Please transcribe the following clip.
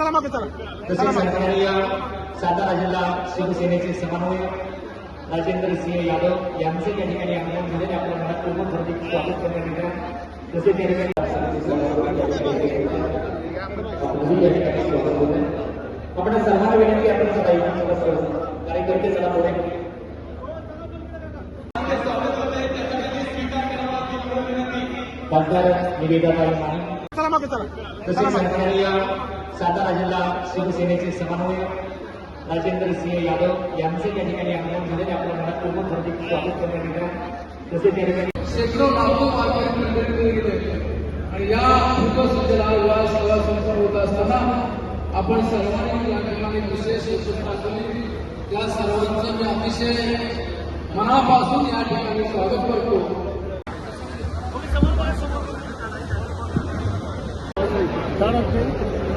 चला मागे चला. सातारा जिल्हा शिवसेनेचे समन्वयक राजेंद्र सिंह यादव यांचे त्या ठिकाणी आगमन झालेले आपल्या मनात हार्दिक स्वागत करण्यात येत तसेच त्या ठिकाणी. आपण सर्वांना विनंती आपण कार्यकर्ते चला पुढे. माने चला मागे चला. तसेच सातारा जिल्हा शिवसेनेचे समन्वयक राजेंद्र सिंह यादव यांचे त्या ठिकाणी आगमन झालेले आपल्या मनात हार्दिक स्वागत करण्यात येत आहे तसेच त्या ठिकाणी शेकडो लाखो वारकरी मंडळी गेले. आणि या उपस्थितीला विवाह सेवा संपन्न होत असताना आपण सर्वांनी या ठिकाणी विशेष सूचना केली. त्या सर्वांचं मी अतिशय मनापासून या ठिकाणी स्वागत करतो. Tá, não.